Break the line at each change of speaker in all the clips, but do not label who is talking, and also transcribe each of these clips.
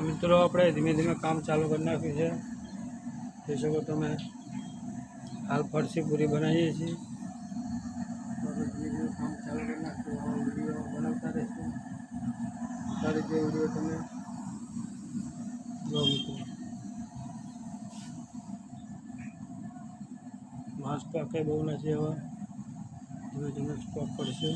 તો મિત્રો, આપણે ધીમે ધીમે કામ ચાલુ કરી નાખ્યું છે. જોઈ શકો તમે, હાલ ફરસી પૂરી બનાવીએ છીએ. ધીમે ધીમે કામ ચાલુ કરી નાખ્યું. વીડિયો બનાવતા રહીશું. સારી રીતે વીડિયો તમે જો મિત્રો. માસ સ્ટોક બહુ નથી હવે. ધીમે ધીમે સ્ટોક પડશે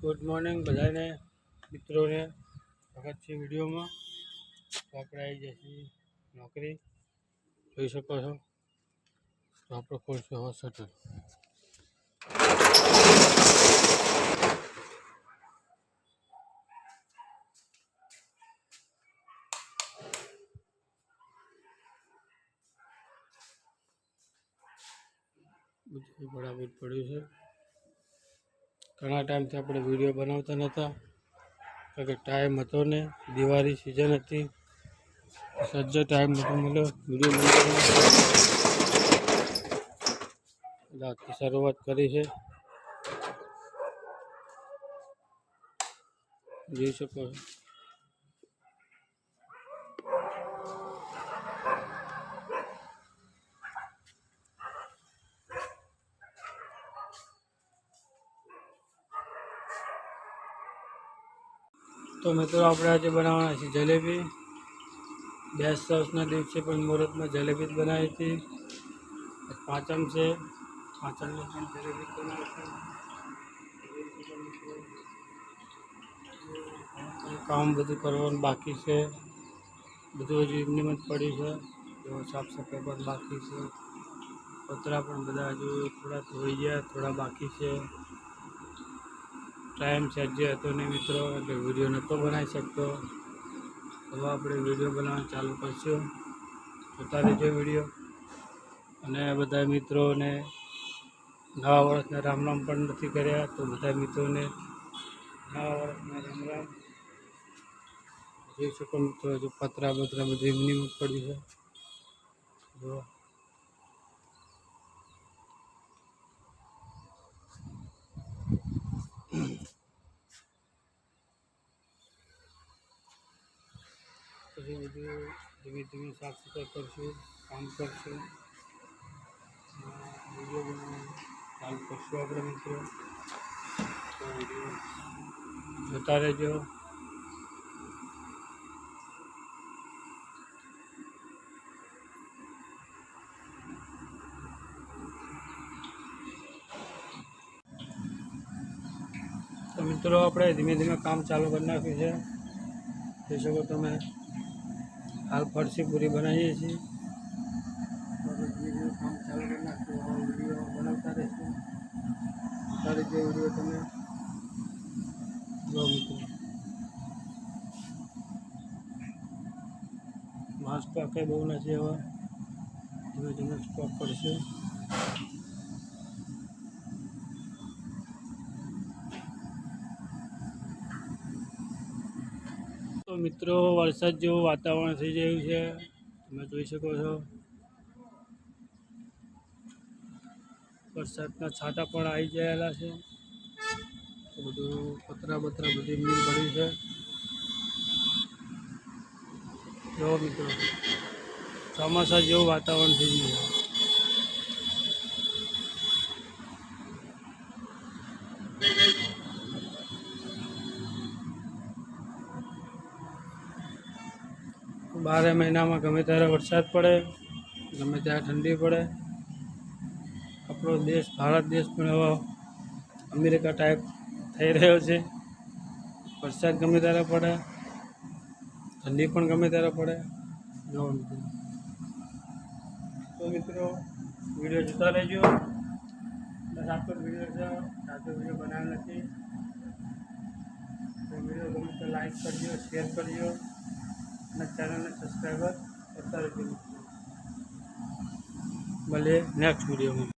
ગુડ મોર્નિંગ બધાને, મિત્રોને. વખત છે વિડીયોમાં તો આપણે આવી જઈએ નોકરી. જોઈ શકો છો. તો આપણે ખોલશું હવે શટર બધું બરાબર પડ્યું છે. ઘણા ટાઈમથી આપણે વીડિયો બનાવતા નહોતા, કારણ કે ટાઈમ હતો ને, દિવાળી સિઝન હતી. સજ્જ ટાઈમ નહોતો મળ્યો, વીડિયો એટલે શરૂઆત કરી છે. જોઈ શકો તો મિત્રો આપણે આજે બનાવવાના છે જલેબી. બેસ વર્ષના દિવસે પણ મુહૂર્તમાં જલેબી જ બનાવી હતી. પાંચમ છે. પાંચમની પણ જલેબી જ બનાવી છે કામ બધું કરવાનું બાકી છે. બધું હજુ એમની જ પડી છે. જો સાફ સફાઈ પણ બાકી છે. પતરા પણ બધા હજુ થોડા ધોઈ ગયા, થોડા બાકી છે. ટાઈમ સજ્જ હતો ને મિત્રો, એટલે વીડિયો નહોતો બનાવી શકતો. હવે આપણે વીડિયો બનાવવાનું ચાલુ કરશું. જોતા રહેજો વીડિયો. અને બધા મિત્રોને નવા વર્ષના રામ રામ પણ નથી કર્યા, તો બધા મિત્રોને નવા વર્ષના રામ જોઈ શકો મિત્રો, હજુ પતરા બતરા બધું એમની પડ્યું છે. જો. પછી બધું ધીમે ધીમે સાફ સફાઈ કરશું કામ કરશું અને વીડિયો બનાવવાનું ચાલુ કરશું આપણે મિત્રો તો વીડિયો જોતા રહેજો તો મિત્રો આપણે ધીમે ધીમે કામ ચાલુ કરી નાખ્યું છે જોઈ શકો તમે હાલ ફરસી પૂરી બનાવીએ છીએ. ધીમે કામ ચાલુ કરી હવે વીડિયો બનાવતા સારી રીતે વીડિયો તમે જો મિત્રો માસ એ બહુ નથી હવે ધીમે ધીમે સ્ટોક પડશે મિત્રો, વરસાદ જેવું વાતાવરણ થઈ ગયું છે. તમે જોઈ શકો છો. વરસાદના છાંટા પણ આવી ગયેલા છે. બધું પતરા બતરા બધી એમની પડ્યું છે. જો મિત્રો, ચોમાસા જેવું વાતાવરણ થઈ ગયું છે. બારે મહિનામાં ગમે ત્યારે વરસાદ પડે, ગમે ત્યારે ઠંડી પડે. આપણો દેશ, ભારત દેશ પણ હવે અમેરિકા ટાઈપ થઈ રહ્યો છે. વરસાદ ગમે ત્યારે પડે, ઠંડી પણ ગમે ત્યારે પડે. જો તો મિત્રો, વીડિયો જોતા રહેજો. બસ આખો વીડિયો છે. સાચો વીડિયો બનાવ્યો નથી. વીડિયો ગમે તો લાઈક કરજો શેર કરજો. અને ચેનલને સબસ્ક્રાઈબર કરતા રહેજો મળીએ નેક્સ્ટ વિડીયોમાં